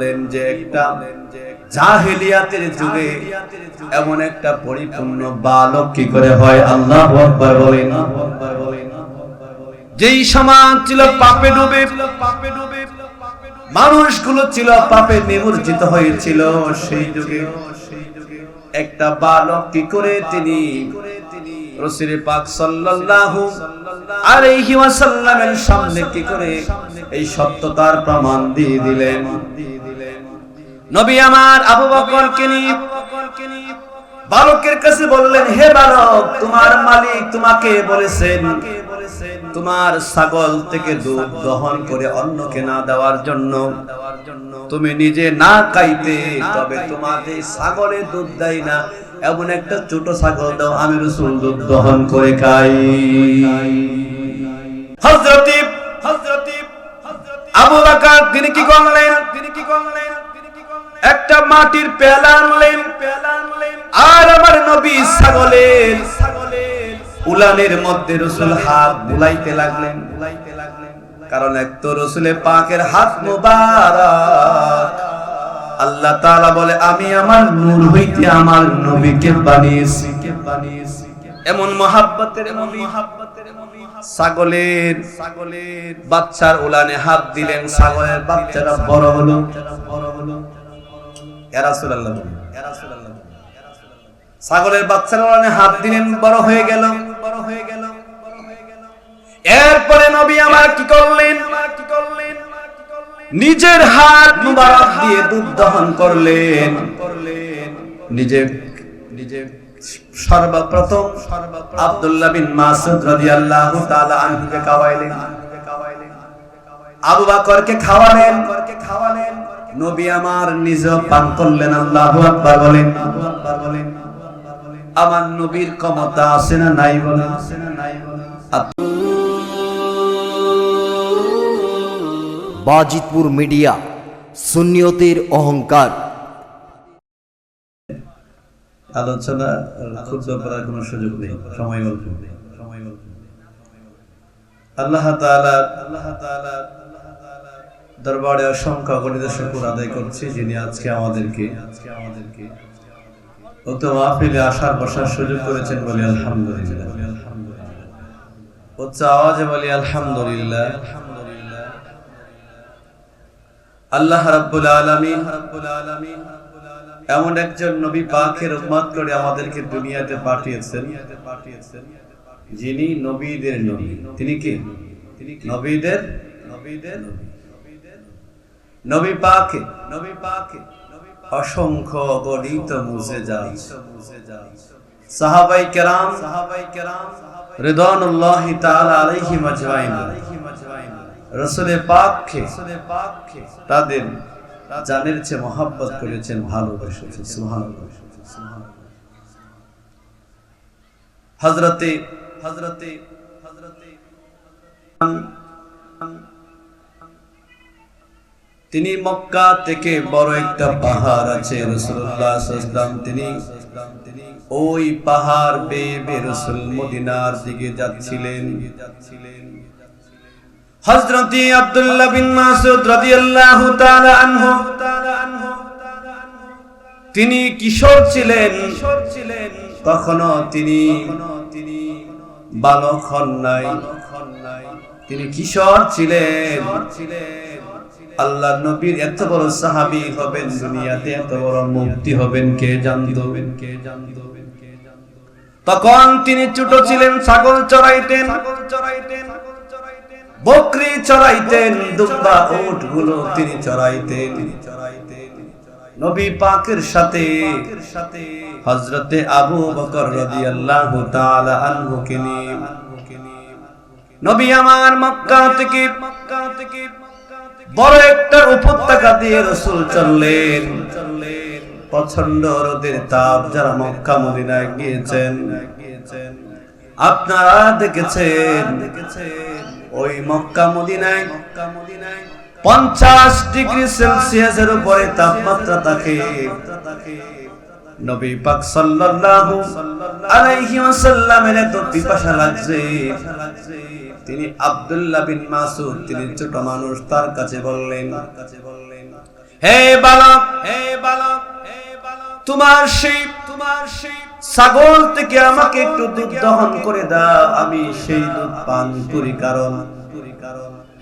বললেন যে একটা জাহেলিয়াতের যুগে এমন একটা পরিপূর্ণ বালক কি করে হয়? আল্লাহ আকবার বলেন। যেই সমাজ ছিল পাপে ডুবে পাপে ডুবে মানুষগুলো ছিল পাপে নিমজ্জিত হয়েছিল, সেই যুগে একটা বালক কি করে? তিনি রসুল পাক সাল্লাল্লাহু আলাইহি ওয়াসাল্লামের সামনে কি করে এই সত্যতার প্রমাণ দিয়ে দিলেন? নবী আমার আবু বকরকে নিয়ে বালকের কাছে বললেন, হে বালক, তোমার মালিক তোমাকে বলেছেন, তোমার ছাগল থেকে দুধ দহন করে অন্যকে না দেওয়ার জন্য। তুমি নিজে না খাইতে, তবে তোমাদের ছাগলে দুধ দেয় না। এমন একটা ছোট ছাগল দাও, আমি রসুল দুধ দহন করে খাই। হযরতি হযরতি আবু বকর তিনি কি করলেন তিনি কি করলেন? একটা মাটির পেলা আনলেন। আর আমার নবী ছাগলের উলানের মধ্যে রসুল হাত বুলাইতে লাগলেন। বুলাইতে লাগলেন কারণ এক তো রসুলের পাকের হাত মুবারক। আল্লাহ তাআলা বলে, আমি আমার নূর হইতে আমার নবীকে বানিয়েছি। বানিয়েছি এমন মহাব্বতের এমন মহাব্বতের ছাগলের ছাগলের বাচ্চার উলানে হাত দিলেন। ছাগলের বাচ্চারা বড় হলো বড় হলো। ছাগলের বাচ্চার উলানে হাত দিলেন, বড় হয়ে গেল। বড় হয়ে গেল এরপরে নবী আমার কি করলেন? কি করলেন নিজের হাত মুবারক দিয়ে দুধ দহন করলেন। নিজে নিজে সর্বপ্রথম আব্দুল্লাহ বিন মাসুদ রাদিয়াল্লাহু তাআলা আনহুকে খাওয়াইলেন। আবু বকরকে খাওয়ালেন খাওয়ালেন। নবী আমার নিজ পান করলেন আল্লাহু আকবার বলেন। আমার নবীর ক্ষমতা আছে না নাই বলেন আছে না নাই বলেন বাজিতপুর মিডিয়া সুন্নিয়তের অহংকার। আলোচনা ক্ষুদ্র করার কোনো সুযোগ নেই সময় অল্প। সময় অল্প আল্লাহ তাআলা আল্লাহ তাআলা দরবারে অসংখ্য গণিত শুকর আদায় করছি, যিনি আজকে আমাদেরকে মাহফিলে আসার বসার সুযোগ করেছেন বলে আলহামদুলিল্লাহ। উচ্চ আওয়াজে বলি আলহামদুলিল্লাহ। আল্লাহ রাব্বুল আলামিন এমন একজন নবী পাকের উম্মত করে আমাদেরকে দুনিয়াতে পাঠিয়েছেন, যিনি নবীদের নবী। তিনি কি? নবীদের নবীদের নবী। পাকে, নবী পাকে অসংখ্য গণিত মুছে যায় সাহাবাই কেরাম সাহাবাই কেরাম, রিদওয়ানুল্লাহি তাআলা আলাইহিম আজমাইন রসুলে পাককে তাদের জানের চেয়ে মহাব্বত করেছেন, ভালোবেসেছেন। সুবহানাল্লাহ। হযরতে হযরতে হযরতে তিনি মক্কা থেকে বড় একটা পাহাড় আছে সাল্লাল্লাহু তিনি ওই পাহাড় বেয়ে বেয়ে রাসূল মদিনার দিকে যাচ্ছিলেন। তিনি কিশোর ছিলেন। তখনও তিনি বালক হন নাই। তিনি কিশোর ছিলেন। আল্লাহ নবীর এত বড় সাহাবী হবেন, দুনিয়াতে এত বড় মুক্তি হবেন, কে জানতো? কে জানতো তখন তিনি ছোট ছিলেন, ছাগল চড়াইতেন, বকরি চড়াইতেন, দুম্বা উটগুলো তিনি চড়াইতেন। নবী পাকের সাথে হযরতে আবু বকর রাদিয়াল্লাহু তাআলা আনহু কে নিয়ে। নবী আমার মক্কা থেকে মক্কা থেকে বড় একটা উপত্যকা দিয়ে রাসূল চললেন। প্রচণ্ড রোদের তাপ যারা মক্কা মদিনায় গিয়েছেন। আপনারা দেখেছেন, ওই মক্কা মদিনায় পঞ্চাশ ডিগ্রি সেলসিয়াসের উপরে তাপমাত্রা থাকে। নবী পাক সাল্লাল্লাহু আলাইহি ওয়াসাল্লামের এত পিপাসা লাগছে। তিনি আব্দুল্লাহ বিন মাসুদ, তিনি ছোট মানুষ, তার কাছে বললেন, হে বালক হে বালক তোমার সেই তোমার সেই ছাগল থেকে আমাকে একটু দুধ দহন করে দাও, আমি সেই দুধ পান করি, কারণ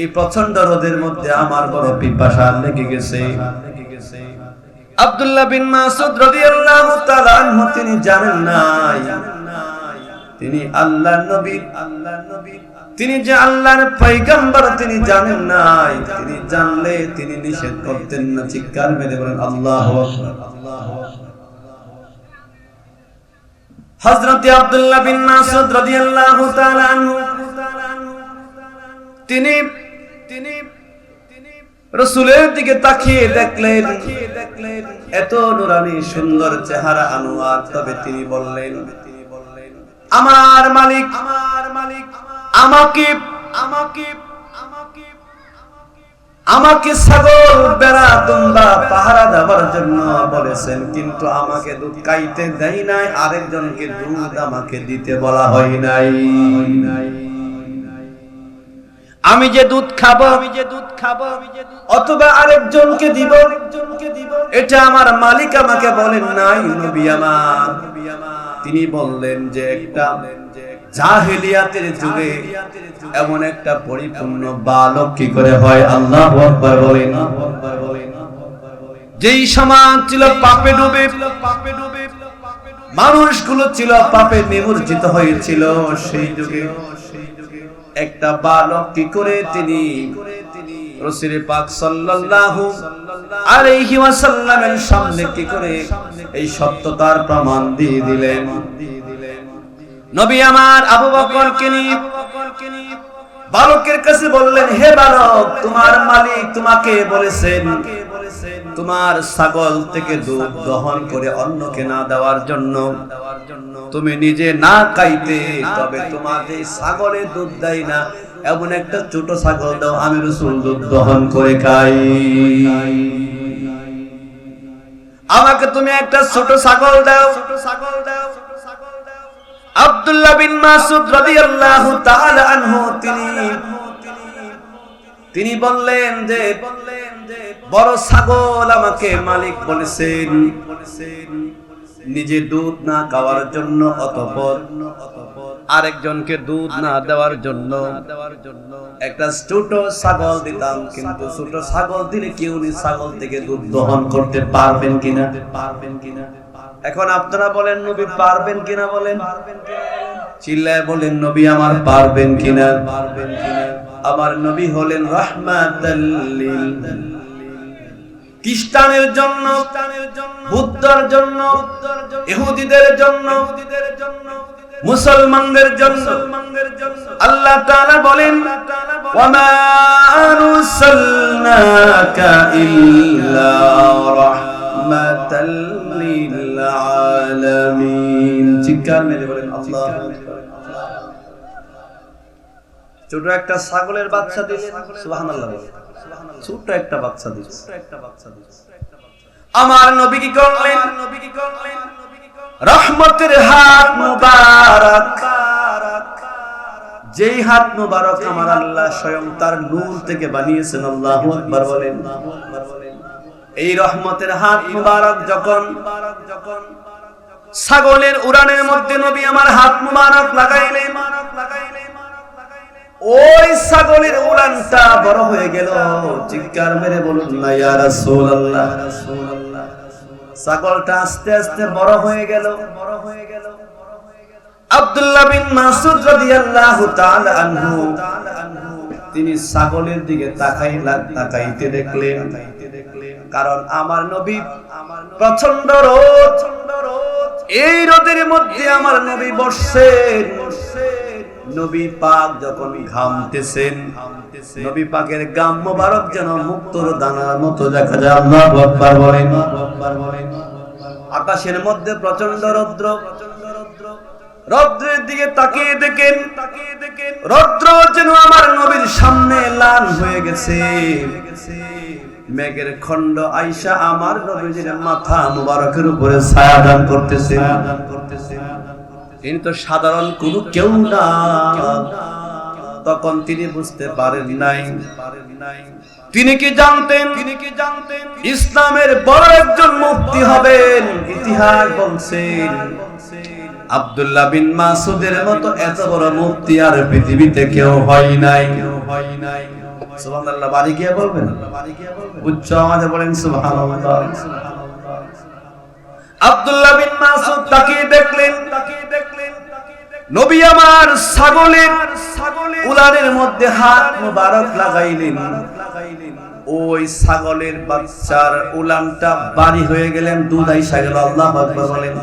এই প্রচণ্ড রোদের মধ্যে আমার বড় পিপাসা লেগে গেছে। আব্দুল্লাহ বিন মাসুদ রাদিয়াল্লাহু তাআলা আনহু, তিনি জানেন নাই। তিনি আল্লাহর নবী। আল্লাহর নবী তিনি যে আল্লাহর পয়গম্বর, তিনি জানেন নাই। তিনি জানলে তিনি নিষেধ করতেন না, চিৎকার মেরে বলেন আল্লাহু আকবার আল্লাহু আকবার। হযরত আব্দুল্লাহ বিন মাসুদ রাদিয়াল্লাহু তাআলা আনহু, তিনি তিনি রসুলের দিকে তাকিয়ে দেখলেন, এত নুরানি সুন্দর চেহারা আনোয়ার, তবে তিনি বললেন, আমার মালিক আমার মালিক আমাকে আমাকে আমাকে আমাকে ছাগল, বেড়া দুম্বা পাহারা দেওয়ার জন্য বলেছেন, কিন্তু আমাকে দুধ খাইতে দেয় নাই, আরেকজনকে দুধ আমাকে দিতে বলা হয় নাই। আমি যে দুধ খাব আমি যে দুধ খাব অথবা আরেকজনকে দিব। আরেকজনকে দিব। এটা আমার মালিক আমাকে বলেন নাই নবী আমার। তিনি বললেন যে একটা জাহেলিয়াতের যুগে এমন একটা পরিপূর্ণ বালক কি করে হয়? আল্লাহ আকবার বলেন। যেই সমাজ ছিল পাপে ডুবে পাপে ডুবে মানুষগুলো ছিল পাপে নিমজ্জিত হয়েছিল সেই যুগে। একটা বালক কি করে তিনি? এই সত্যতার প্রমাণ দিয়ে দিলেন? নবী আমার আবু বালকের কাছে বললেন, হে বালক, তোমার মালিক তোমাকে বলেছেন তোমার ছাগল থেকে দুধ দহন করে অন্যকে না দেওয়ার জন্য। তুমি নিজে না খাইতে, তবে তোমাদের ছাগলে দুধ দেয় না। এমন একটা ছোট ছাগল দাও, আমি রসুল দুধ দহন করে খাই। আমাকে তুমি একটা ছোট ছাগল দাও ছাগল দাও। আব্দুল্লাহ বিন মাসুদ রাদিয়াল্লাহু তাআলা আনহু, তিনি তিনি বললেন যে, বড় ছাগল আমাকে মালিক বলেছেন। নিজে দুধ না খাওয়ার জন্য অতঃপর আরেকজনকে দুধ না দেওয়ার জন্য একটা ছোট ছাগল দিতাম, কিন্তু ছোট ছাগল দিলে কেউ ছাগল থেকে দুধ দহন করতে পারবেন কিনা? পারবেন কিনা এখন আপনারা বলেন, নবী পারবেন কিনা বলেন? চিল্লায় বলেন, নবী আমার পারবেন কিনা পারবেন কিনা? আমার নবী হলেন রহমাতাল্লিল খ্রিস্টানের জন্য, বুদ্ধর জন্য, ইহুদিদের জন্য, মুসলমানদের জন্য আল্লাহ তাআলা বলেন, ওয়ামা আরসালনাকা ইল্লা রাহমাতাল লিল আলামিন। চিৎকার মেরে বলেন, আল্লাহু আকবার। ছোট একটা ছাগলের বাচ্চা দিলেন। সুবহানাল্লাহ। ছোট একটা বাচ্চা দিলেন। আমার নবী কি করলেন? নবী কি করলেন? রহমতের হাত মুবারক। যেই হাত মুবারক আমার আল্লাহ স্বয়ং তার নূর থেকে বানিয়েছেন আল্লাহু আকবার বলেন। এই রহমতের হাত মুবারক যখন যখন ছাগলের উড়ানের মধ্যে নবী আমার হাত মুবারক লাগাইলেন। ওই ছাগলের উড়ানটা বড় হয়ে গেল। চিৎকার মেরে বলুন না, ইয়া রাসূলুল্লাহ। ছাগলটা আস্তে আস্তে বড় হয়ে গেল। বড় হয়ে গেল আব্দুল্লাহ বিন রাদিয়াল্লাহু তাআলা আনহু, তিনি ছাগলের দিকে তাকাইলা তাকাইতে দেখলেন, কারণ আমার নবী প্রচণ্ড রোদ। এই রোদের মধ্যে আমার নবী বসছেন। নবী পাক যখন ঘামতেছেন, নবী পাকের গাম মোবারক যেন মুক্তর দানার মতো দেখা যায়। আকাশের মধ্যে প্রচণ্ড রৌদ্র। রৌদ্রের দিকে তাকিয়ে দেখেন, রৌদ্র যেন আমার নবীর সামনে লাল হয়ে গেছে। মেঘের খণ্ড আইসা আমার নবীজির মাথা মুবারকের উপরে ছায়া দান করতেছে। তিনি তো সাধারণ কোনো কেউ না। তখন তিনি বুঝতে পারেন নাই। তিনি কি জানতেন? তিনি কি জানতেন ইসলামের বড় একজন মুফতি হবেন, ইতিহাস বলছেন আব্দুল্লাহ বিন মাসুদের মতো এত বড় মুফতি আর পৃথিবীতে কেউ হয় নাই। হয় নাই সুবহানাল্লাহ, বাড়ি গিয়ে বলবেন? উচ্চ আওয়াজে বলেন, সুবহানাল্লাহ। আব্দুল্লাহ বিন মাসুদ তাকিয়ে নবী আমার ছাগলের উলানের মধ্যে হাত মুবারক লাগাইলেন। ওই ছাগলের বাচ্চার উলানটা বাড়ি হয়ে গেলেন, দুধ আইসা গেল, আল্লাহ বলেন।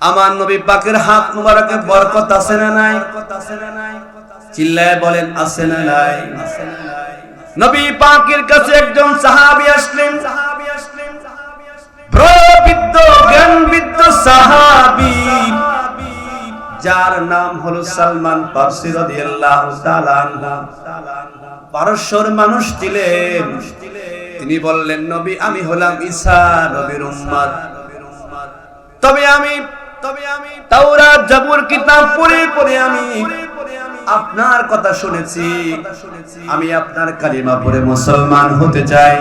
আমার নবী পাকের হাত মুবারকে বরকত আছে না নাই? চিল্লায় বলেন, আছে না নাই। নবী পাকের কাছে একজন সাহাবী আসলেন। সাহাবী আসলেন প্রবৃদ্ধ জ্ঞানবিদ্ধ সাহাবী যার নাম হলো সালমান পারসি রাদিয়াল্লাহু তাআলা পারস্যর মানুষ ছিলেন। তিনি বললেন, নবী, আমি হলাম ঈসা নবীর উম্মত। তবে আমি তবে আমি তাওরাত, জাবুর, কিতাব পড়ে পড়ে আমি আপনার কথা শুনেছি। আমি আপনার কালিমা পড়ে মুসলমান হতে চাই।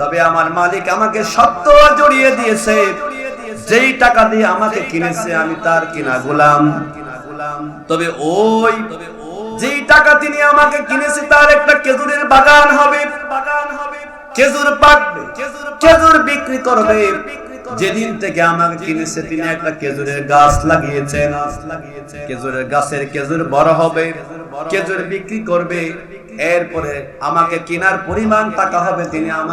তবে আমার মালিক আমাকে সত্য জড়িয়ে দিয়েছে। যেই টাকা দিয়ে আমাকে কিনেছে, আমি তার কিনা গোলাম। তবে ওই, যেই টাকা তিনি আমাকে কিনেছে, তার একটা খেজুরের বাগান হবে। বাগান হবে খেজুর পাকবে খেজুর বিক্রি করবে। যেদিন থেকে আমাকে কিনেছে, তিনি একটা খেজুরের গাছ লাগিয়েছেন। খেজুরের গাছের খেজুর বড় হবে, খেজুর বিক্রি করবে। এরপরে আমাকে কেনার পরিমাণ টাকা হবে, তিনি আমাকে